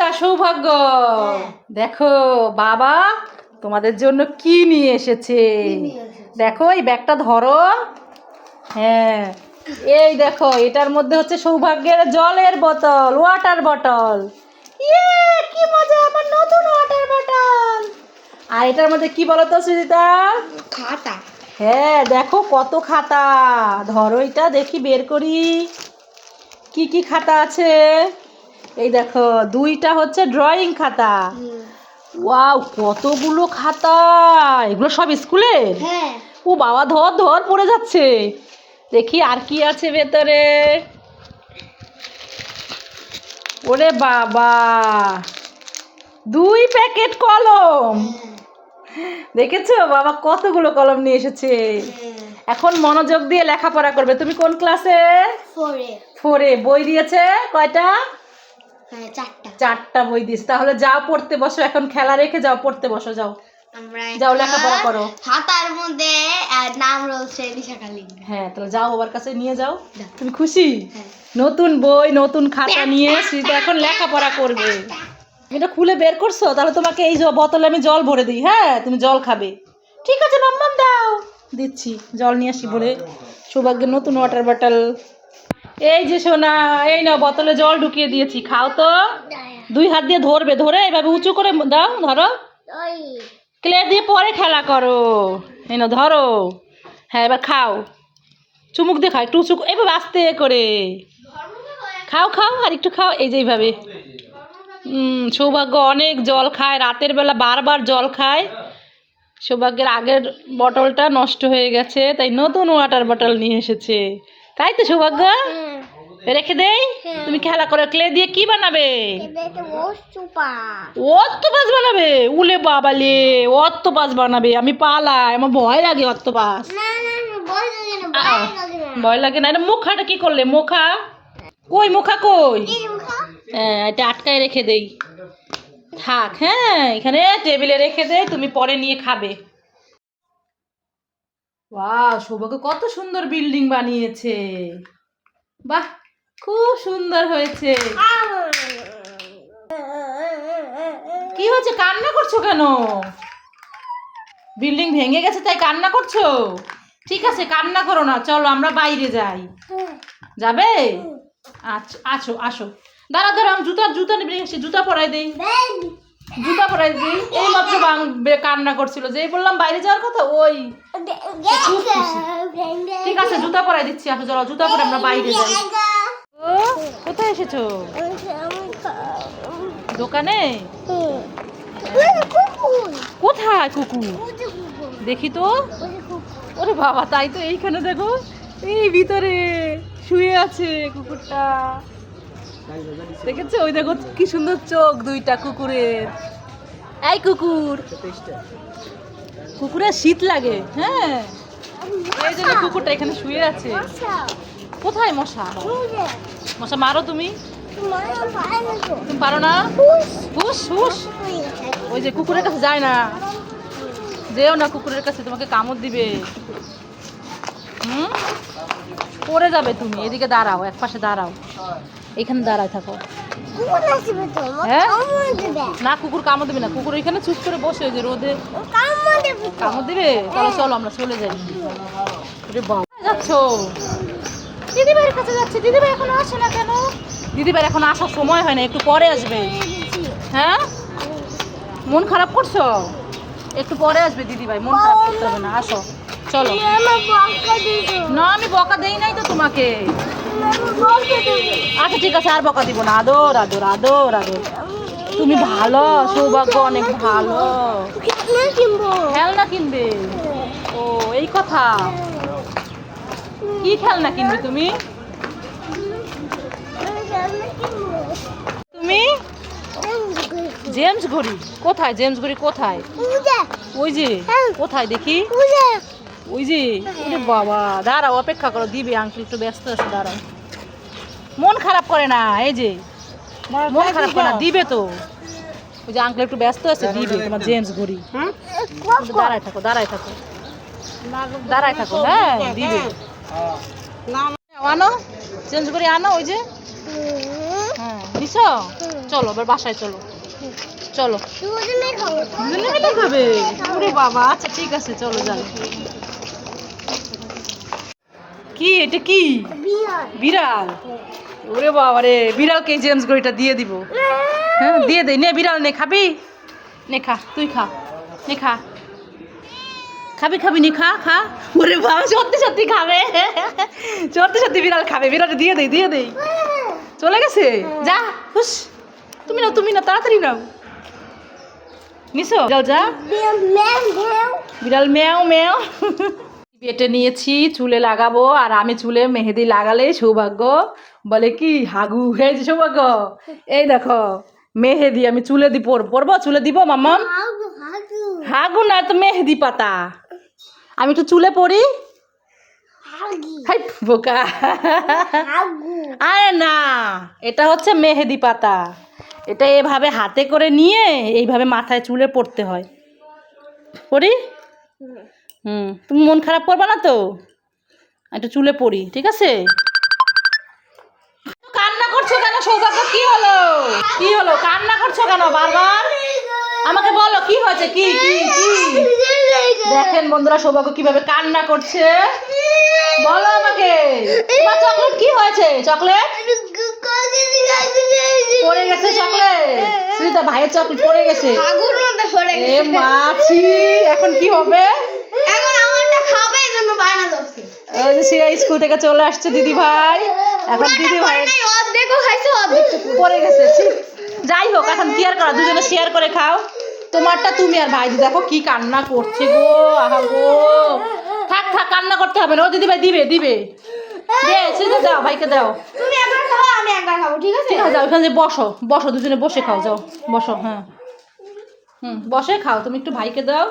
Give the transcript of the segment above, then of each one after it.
সুজিতা সৌভাগ্য। দেখো বাবা তোমাদের জন্য কি নিয়ে এসেছে? দেখো এই ব্যাগটা ধরো। হ্যাঁ। এই দেখো এটার মধ্যে হচ্ছে সৌভাগ্যের জলের বোতল ওয়াটার বটল ইয়ে কি মজা আমার নতুন ওয়াটার বটল আর এটার মধ্যে কি বলো তো সুজিতা? খাতা। হ্যাঁ দেখো কত খাতা। ধরো এটা দেখি বের করি। কি কি খাতা আছে? এই দেখো দুইটা হচ্ছে ড্রয়িং খাতা। ওয়াও কতগুলো খাতা! এগুলো সব স্কুলের হ্যাঁ। ও বাবা ধর ধর পড়ে যাচ্ছে। দেখি আর কি আছে ভেতরে। ওরে বাবা! দুই প্যাকেট কলম। দেখেছ? বাবা কতগুলো কলম নিয়ে এসেছে। এখন মনোযোগ দিয়ে লেখাপড়া করবে। তুমি কোন ক্লাসে? ফোরে। বই দিয়েছে? কয়টা? হ্যাঁ চারটা। চারটা বই দিয়েছে। তাহলে যাও পড়তে বসো এখন খেলা রেখে যাও পড়তে বসো যাও। আমরা যাও, লেখাপড়া করো। খাতার মধ্যে নাম রয়েছে হ্যাঁ তাহলে যাও বাবার কাছে নিয়ে যাও। তুমি খুশি? হ্যাঁ। নতুন বই নতুন খাতা নিয়ে এখন লেখাপড়া করবে। এটা খুলে বের করছ? তাহলে তোমাকে এই বোতলে আমি জল ভরে দিই। হ্যাঁ তুমি জল খাবে। ঠিক আছে মাম্মাম দাও। দিচ্ছি জল নিয়ে আসি বলে সৌভাগ্যের নতুন ওয়াটার বটল এই যে সোনা, এই নাও, বোতলে জল ঢুকিয়ে দিয়েছি, খাও তো। দুই হাত দিয়ে ধরবে, ধরে এভাবে উঁচু করে দাও, ধরো। ক্লে দিয়ে পরে খেলা করো। এই নাও, ধরো। হ্যাঁ এবার খাও। চুমুক দিয়ে খাও, একটু উঁচু এভাবে আস্তে করে। খাও খাও, আর একটু খাও, এই যে এইভাবে। সৌভাগ্য অনেক জল খায়, রাতের বেলা বারবার জল খায়। সৌভাগ্যের আগের বটলটা নষ্ট হয়ে গেছে, তাই নতুন ওয়াটার বটল নিয়ে এসেছে। তাই তো সৌভাগ্য? রেখে দেই? তুমি খেলা করো ক্লে দিয়ে কি বানাবে? অত্তপাস বানাবে? উলে বাবালে অত্তপাস বানাবে। আমি পালাই আমার ভয় লাগে আহ, ভয় লাগে না এটা মুখাটা কি করলে? মুখা? কই মুখা কই? হ্যাঁ এটা আটকায় রেখে দেই। থাক হ্যাঁ এখানে টেবিলে রেখে দেই তুমি পরে নিয়ে খাবে। বাহ সৌভাগ্য, কত সুন্দর বিল্ডিং বানিয়েছে। বাহ, খুব সুন্দর হয়েছে। কি হয়েছে, কান্না করছ কেন? বিল্ডিং ভেঙে গেছে, তাই কান্না করছ? ঠিক আছে, কান্না করো না, চলো আমরা বাইরে যাই। যাবে? আচ্ছা আসো আসো। দাঁড়া দাঁড়া, আমি জুতা জুতা নিয়ে এসে জুতা পরাই দেই। জুতা পরাই দিই এই মাত্র কান্না করছিল। যেই বললাম বাইরে যাওয়ার কথা, ওই। ঠিক আছে, জুতা পরাই দিচ্ছি আসো চলো, জুতা পরে আমরা বাইরে যাই। ও, কোথায় এসেছ? দোকানে? কোথায় কুকুর? দেখি তো। ওরে বাবা, তাই তো এইখানে দেখো। এই ভিতরে শুয়ে আছে কুকুরটা। দেখেছ? ওই দেখো কি সুন্দর চোখ, দুইটা কুকুরের। এই কুকুর। কুকুরের শীত লাগে হ্যাঁ। এই জন্য কুকুরটা এখানে শুয়ে আছে। কোথায় মশা? মশা, মারো তুমি। তুমি পারো না? হুস হুস ওই যে কুকুরের কাছে যায় না। যেও না কুকুরের কাছে, তোমাকে কামড় দিবে। হুম? পড়ে যাবে তুমি। এদিকে দাঁড়াও এক পাশে দাঁড়াও। এখানে দাঁড়ায় থাকো। হ্যাঁ? না কুকুর কামড় দিবে না। কুকুর এখানে চুপ করে বসে যে রোদে। কামড় দিবে তাহলে চলো আমরা চলে যাই। যাচ্ছ? দিদিভাইয়ের কাছে যাচ্ছে। দিদিভাই এখন আসে না কেন? দিদিভাই এখন আসার সময় হয় না একটু পরে আসবে। হ্যাঁ? মন খারাপ করছ? একটু পরে আসবে দিদিভাই মন খারাপ করতে হবে না। আসো চলো। না আমি বকা দেই নাই তো তোমাকে। আচ্ছা ঠিক আছে আর বকা দিব না। আদর আদর আদর আদর। তুমি ভালো সৌভাগ্য অনেক ভালো। খেলনা কিনবে? ও এই কথা। কি খেলনা কিনবে তুমি? তুমি? জেমস ঘড়ি। কোথায়? জেমস ঘড়ি কোথায়? ওই যে কোথায় দেখি? ওই যে ওরে বাবা দাঁড়াও অপেক্ষা করো দিবে আঙ্কেল একটু ব্যস্ত আছে দাঁড়াও। মন খারাপ করে না এই যে মন খারাপ করে না দিবে তো। ওই যে আঙ্কেল একটু ব্যস্ত আছে দিবে তোমার জেমস ঘড়ি। দাঁড়ায় থাকো দাঁড়ায় থাকো। দাঁড়ায় থাকো হ্যাঁ দিবে। আনো চেঞ্জ করে আনো ওই যে। হ্যাঁ নিছো চলো এবার বাসায় চলো। চলো। দুজনে মিলে খাবে। ওরে বাবা আচ্ছা ঠিক আছে চলো যাই। কি? এটা কি? বিড়াল। ওরে বাবা রে বিড়ালকে জেমস গড়িটা দিয়ে দিব। হ্যাঁ দিয়ে দে। নে বিড়াল নে খাবি? নে খা তুই খা। নে খা। খাবি খাবি নি খা খা। ওরে বাবা সত্যি সত্যি খাবে। সত্যি সত্যি বিড়াল খাবে। বিড়াল দিয়ে দেই দিয়ে দেই চলে গেছে? যা হুস তুমি নাও তুমি না তাড়াতাড়ি নাও। নিছো? যা। বিড়াল ম্যাও ম্যাও। বেটে নিয়েছি চুলে লাগাবো আর আমি চুলে মেহেদি লাগালে সৌভাগ্য। বলে কি হাগু হয়ে যে সৌভাগ্য? এই দেখো মেহেদি আমি চুলে দিব পরবো চুলে দিব মাম্মাম? হাগু না তো মেহেদি পাতা। আমি একটু চুলে পরি। বোকা। আরে না এটা হচ্ছে মেহেদি পাতা। এটা এভাবে হাতে করে নিয়ে এইভাবে মাথায় চুলে পড়তে হয়। পড়ি হুম তুমি মন খারাপ করবে না তো? একটু চুলে পড়ি ঠিক আছে? কান্না করছ কেন সৌভাগ্য? কি হলো? কি হলো? কান্না করছ কেন বারবার? আমাকে বলো কি হয়েছে? কি কি কি? দেখেন বন্ধুরা সৌভাগ্য কীভাবে কান্না করছে। বলো আমাকে। তোমার চকলেট কি হয়েছে? চকলেট পড়ে গেছে চকলেট সুনিতা ভাইয়ের চকলেট পড়ে গেছে। এ মাছি এখন কি হবে এখন আমারটা খাবে এই জন্য বায়না ধরছে ওই যে সিয়া স্কুল থেকে চলে আসছে দিদি ভাই। এখন দিদি ভাই অর্ধেকও খাইছে অর্ধেক পড়ে গেছে। যাই হোক এখন কি আর করা দুজনে শেয়ার করে খাও। তোমারটা তুমি আর ভাই দেখো কি কান্না করছে গো আহা গো। থাক থাক কান্না করতে হবে না। ও দিদি ভাই দিবে দিবে। দাও ভাইকে দাও। তুমি একবার খাও আমি একবার খাব ঠিক আছে? ঠিক আছে যাও বসো বসো দুজনে বসে খাও যাও বসো হ্যাঁ। হুম বসে খাও তুমি একটু ভাইকে দাও।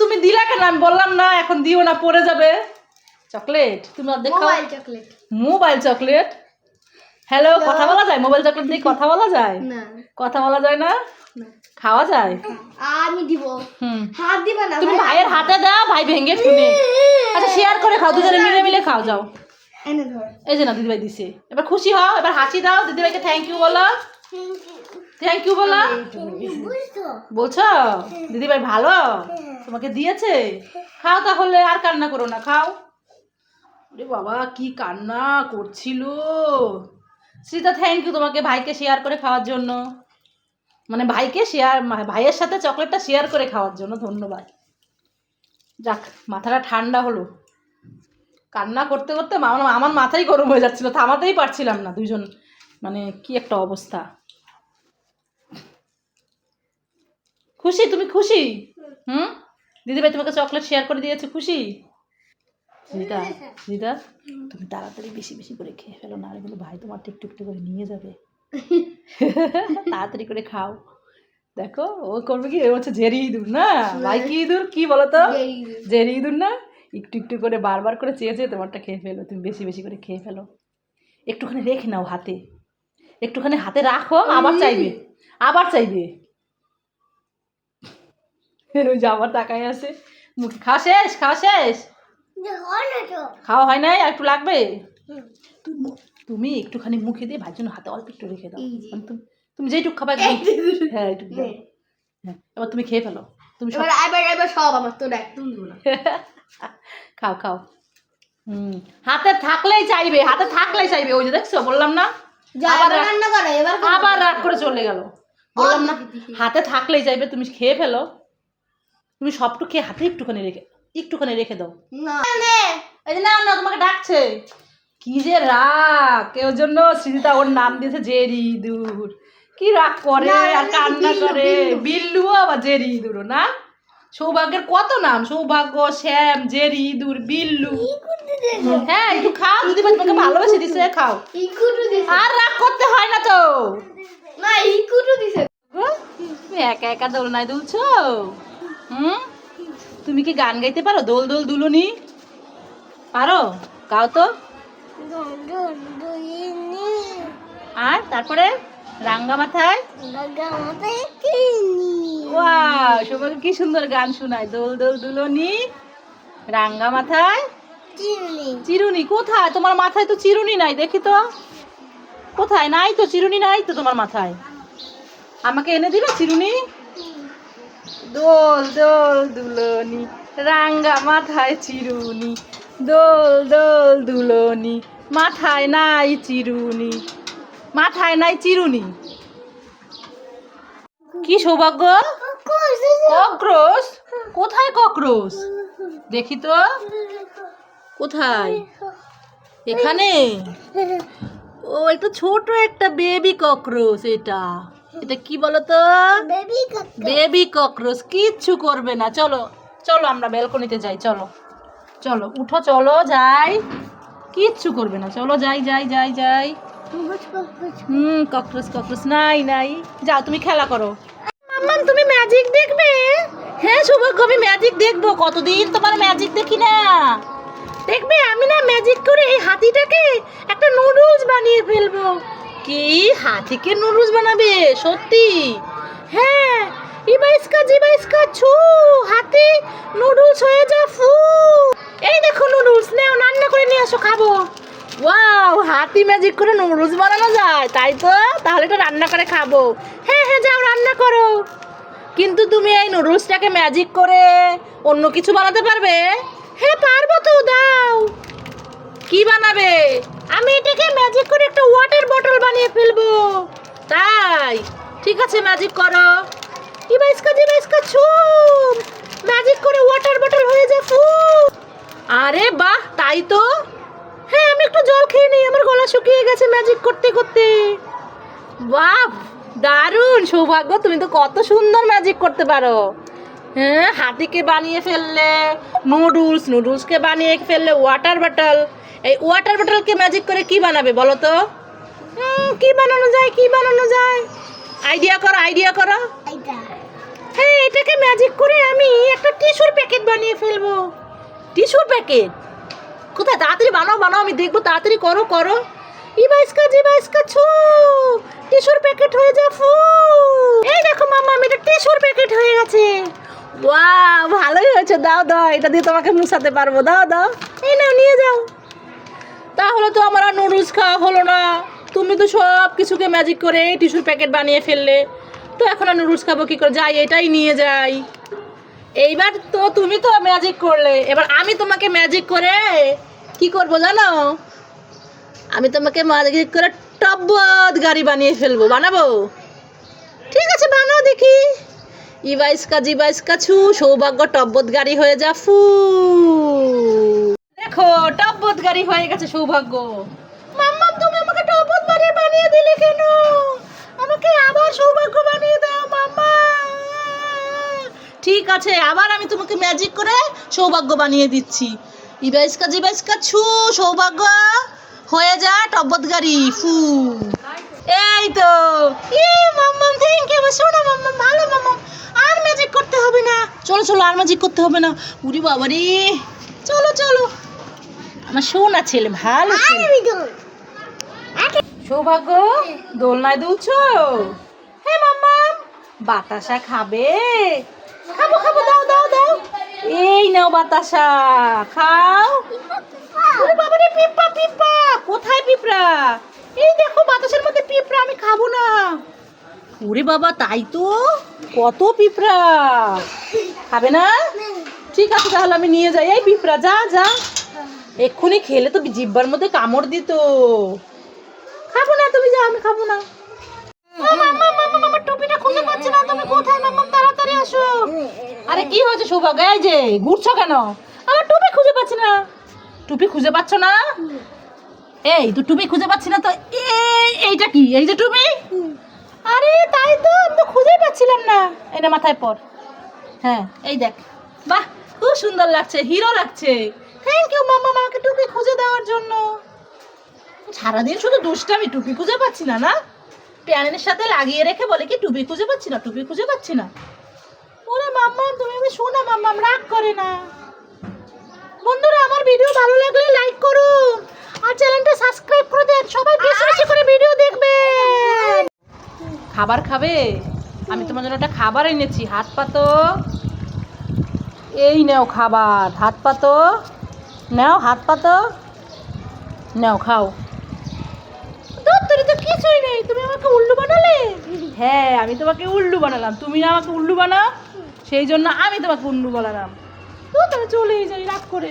তুমি দিলা কেন? আমি বললাম না এখন দিও না পড়ে যাবে। চকলেট? তুমি অর্ধেক mobile chocolate. Mobile chocolate? Hello কথা বলা যায়? মোবাইল চকলেট দিয়ে কথা বলা যায়? না। কথা বলা যায় না। খাওয়া যায়? আমি দিব। হুম। হাত দিবা না তুমি ভাইয়ের হাতে দাও ভাই ভেঙে শুনে আচ্ছা শেয়ার করে খাও দুজনে মিলে মিলে খাও যাও। এনে ধর। এই যে না দিদিভাই দিছে। এবার খুশি হও এবার হাসি দাও দিদিভাইকে থ্যাংক ইউ বলো। থ্যাংক ইউ বলো। বলছো? দিদিভাই ভালো? তোমাকে দিয়েছে? খাও তাহলে আর কান্না করো না খাও। রে বাবা, কি কান্না করছিল। শ্রীতা থ্যাংক ইউ তোমাকে ভাইকে শেয়ার করে খাওয়ার জন্য। মানে ভাইকে শেয়ার ভাইয়ের সাথে চকলেটটা শেয়ার করে খাওয়ার জন্য, ধন্যবাদ। যাক, মাথাটা ঠান্ডা হলো। কান্না করতে করতে আমার আমার মাথাই গরম হয়ে যাচ্ছিল, থামাতেই পারছিলাম না দুজন মানে কি একটা অবস্থা। খুশি? তুমি খুশি? হুম? দিদিভাই তোমাকে চকলেট শেয়ার করে দিয়েছে, খুশি? দিদা দিদা তুমি তাড়াতাড়ি বেশি বেশি করে খেয়ে ফেলো না কিন্তু ভাই তোমার একটু একটু করে নিয়ে যাবে। তাড়াতাড়ি করে খাও। দেখো ও করবে কি? ও হচ্ছে জেরি ইঁদুর না? ভাই কি ইঁদুর? কি বলো তো জেরি ইঁদুর না? একটু একটু করে বারবার করে চেয়ে চেয়ে তোমারটা খেয়ে ফেলো তুমি বেশি বেশি করে খেয়ে ফেলো। একটুখানি রেখে নাও হাতে। একটুখানি হাতে রাখো আবার চাইবে। আবার চাইবে। আবার তাকায় আছে। মুখে খাওয়া শেষ খাওয়া শেষ। খাওয়া হয় নাই? আর একটু লাগবে? তুমি- একটুখানি মুখে দিয়ে ভাই জন্য হাতে অল্প একটু রেখে দাও। মানে তুমি তুমি যেইটুক খাবা একদম হ্যাঁ দাও। হ্যাঁ এবার তুমি খেয়ে ফেলো। তুমি সব এবার এবার সব আমার তোর একদম খাও খাও। হুম হাতে থাকলেই চাইবে হাতে থাকলেই চাইবে। ওই যে দেখছ বললাম না? আবার রান্না করে এবার আবার রাগ করে চলে গেল। বললাম না হাতে থাকলেই চাইবে তুমি খেয়ে ফেলো। তুমি সবটু খেয়ে হাতে একটুখানি রেখে একটুখানি রেখে দাও। না। এই যে না না তোমাকে ডাকছে। কি যে রাগ কেউ জন্য সৃজিতা ওর নাম দিয়েছে জেরি ইঁদুর কি রাগ করে আর কান্না করে। বিল্লু। বিল্লুও আবার জেরি ইঁদুরও না? সৌভাগ্যের কত নাম? সৌভাগ্য শ্যাম জেরি ইঁদুর বিল্লু হ্যাঁ একটু খাও যদি তোমাকে ভালোবেসে দিছে খাও। আর রাগ করতে হয় না তো। না ইকুটু দিছে তুমি একা একা দোলনায় দুলছো? হুম? তুমি কি গান গাইতে পারো? দোল দোল দুলুনি। পারো? গাও তো। আর তারপরে রাঙ্গা মাথায়। কি সুন্দর গান শোনায়। দোল দোল দুলনি, রাঙ্গা মাথায়। চিরুনি, কোথায়? তোমার মাথায় তো চিরুনি নাই, দেখি তো। কোথায়? নাই তো, চিরুনি নাই তো তোমার মাথায়। আমাকে এনে দিবে চিরুনি? দোল দোল দুলনি, রাঙ্গা মাথায় চিরুনি। দোল দোল দুলনি, মাথায় নাই চিরুনি। মাথায় নাই চিরুনি। কি সৌভাগ্য? কক্রোশ? কোথায় কক্রোশ? দেখি তো। কোথায়? এখানে? ও, একটা ছোট একটা বেবি কক্রোচ এটা। এটা কি বলতো? বেবি বেবি কক্রোচ কিচ্ছু করবে না। চলো চলো আমরা ব্যালকনিতে যাই চলো। চলো উঠো চলো যাই। কিচ্ছু করবে না। চলো যাই যাই যাই যাই। হুম কক্রোচ কক্রোচ নাই নাই। যাও তুমি খেলা করো। মাম্মাম তুমি ম্যাজিক দেখবে? হ্যাঁ সৌভাগ্য আমি ম্যাজিক দেখব। কতদিন তোমার ম্যাজিক দেখি না? দেখবে আমি না ম্যাজিক করে এই হাতিটাকে একটা নুডলস বানিয়ে ফেলব। কি? হাতিকে নুডলস বানাবে? সত্যি? হ্যাঁ। ইবাইসকা, জিবাইসকা, ছু, হাতি, নুডলস হয়ে যা, ফু। এই দেখো নুডলস, নেও, রান্না করে নিয়ে আসো, খাব। ওয়াও, হাতি ম্যাজিক করে নুডলস বানানো যায়, তাই তো? তাহলে তো রান্না করে খাব। হ্যাঁ হ্যাঁ যাও, রান্না করো। কিন্তু তুমি এই নুডলসটাকে ম্যাজিক করে অন্য কিছু বানাতে পারবে? হ্যাঁ পারব তো, দাও। কি বানাবে? আমি এটাকে ম্যাজিক করে একটা ওয়াটার বটল বানিয়ে ফেলব। তাই। ঠিক আছে ম্যাজিক করো। ইবাইসকা জিবাইসকা ছুম। ম্যাজিক করে ওয়াটার বটল হয়ে যা ফু আরে বাহ, তাই তো। হ্যাঁ আমি একটু জল খেয়ে নিই, আমার গলা শুকিয়ে গেছে ম্যাজিক করতে করতে। বাহ, দারুণ, সৌভাগ্য, তুমি তো কত সুন্দর ম্যাজিক করতে পারো। হ্যাঁ হাতিকে বানিয়ে ফেললে নুডলস নুডলসকে বানিয়ে ফেললে ওয়াটার বটল এই ওয়াটার বটলকে ম্যাজিক করে কি বানাবে বলো তো? কি বানানো যায় কি বানানো যায়? আইডিয়া করো আইডিয়া করো। হ্যাঁ এটাকে ম্যাজিক করে আমি একটা টিস্যুর প্যাকেট বানিয়ে ফেলব। টিস্যুর প্যাকেট কোথায়? তাড়াতাড়ি বানাও বানাও আমি দেখব তাড়াতাড়ি করো করো। ইবাইসকা জিবাইসকা ছু। টিস্যুর প্যাকেট হয়ে যা ফু। এই দেখো মামা আমি এটা টিস্যুর প্যাকেট হয়ে গেছে। ওয়াও ভালোই হয়েছে। দাও দাও এটা দিয়ে তোমাকে মুছাতে পারব। দাও দাও। এই নাও নিয়ে যাও। তাহলে তো আমার আর নুডলস খাওয়া হলো না। তুমি তো সব কিছুকে ম্যাজিক করে টিস্যুর প্যাকেট বানিয়ে ফেললে। তো এখন আর নুডলস খাব কী করে? যাই, এটাই নিয়ে যাই। এইবার তো তুমি তো ম্যাজিক করলে। এবার আমি তোমাকে ম্যাজিক করে কি করব জানো? আমি তোমাকে ম্যাজিক করে টব্বত গাড়ি বানিয়ে ফেলব। বানাবো? ঠিক আছে, বানাও দেখি। ইবাইসকা জিবাইসকা ছু, সৌভাগ্য টব্বত গাড়ি হয়ে যা, ফু। দেখো টব্বত গাড়ি হয়ে গেছে, সৌভাগ্য। মাম্মা তুমি আমাকে টব্বত বাড়ি বানিয়ে দিলে কেন? আমাকে আবার সৌভাগ্য বানিয়ে দাও মাম্মা ঠিক আছে, আবার আমি তোমাকে ম্যাজিক করে সৌভাগ্য বানিয়ে দিচ্ছি। ইবাইসকা জিবাইসকা ছু, সৌভাগ্য। হয়ে যা টব্বত গাড়ি, ফু। এই তো। ই মাম্মাম থ্যাংক ইউ শোনো মাম্মাম, ভালো মাম্মাম। আর ম্যাজিক করতে হবে না। চলো চলো, আর ম্যাজিক করতে হবে না। উরি বাবা রে চলো চলো। আমার সোনা ছেলে ভালো সৌভাগ্য দোলনায় দুলছো? হ্যাঁ মাম্মাম বাতাসা খাবে? খাব খাব দাও দাও দাও। এই নাও বাতাসা খাও। ওরে বাবা রে পিঁপড়া পিঁপড়া কোথায় পিঁপড়া? এই দেখো বাতাসের মধ্যে পিঁপড়া আমি খাব না। ওরে বাবা তাই তো? কত পিঁপড়া। খাবে না। ঠিক আছে তাহলে আমি নিয়ে যাই। এই পিঁপড়া যা যা। এক্ষুনি খেলে তো জিব্বার মধ্যে কামড় দিত। খাব না তুমি যাও আমি খাব না। ও মাম্মা মাম্মা মাম্মা টুপিটা খুঁজে পাচ্ছি না তুমি কোথায়? তাড়াতাড়ি আসো। আরে কি হয়েছে সৌভাগ্য? এই যে ঘুরছো কেন? আমার টুপি খুঁজে পাচ্ছি না। টুপি খুঁজে পাচ্ছ না? এই তো টুপি খুঁজে পাচ্ছি না তো এই এইটা কি? এই যে টুপি? আরে তাই তো আমি তো খুঁজেই পাচ্ছিলাম না। এটা মাথায় পর। হ্যাঁ এই দেখ। বাহ খুব সুন্দর লাগছে হিরো লাগছে। থ্যাংক ইউ মাম্মা আমাকে টুপি খুঁজে দেওয়ার জন্য। সারাদিন শুধু দুষ্টামি, টুপি খুঁজে পাচ্ছি না না? প্যানের সাথে লাগিয়ে রেখে বলে কি টুপি খুঁজে পাচ্ছি না, টুপি খুঁজে পাচ্ছি না? ওরে মাম্মা, তুমি আমি শোনা মাম্মা রাগ করে না। বন্ধুরা, আমার ভিডিও ভালো লাগলে লাইক করুন আর চ্যানেলটা সাবস্ক্রাইব করে দেন। সবাই বেশি বেশি করে ভিডিও দেখবেন। খাবার খাবে? আমি তোমার জন্য একটা খাবার এনেছি, হাত পাতো এই নাও খাবার, হাত পাতো নাও হাত পাতো নাও খাও। ধুত্তুরি তো কিছুই নেই তুমি আমাকে উল্লু বানালে? হ্যাঁ আমি তোমাকে উল্লু বানালাম। তুমি না আমাকে উল্লু বানাও সেই জন্য আমি তোমাকে উল্লু বানালাম। তো তুমি চলেই যাই রাগ করে।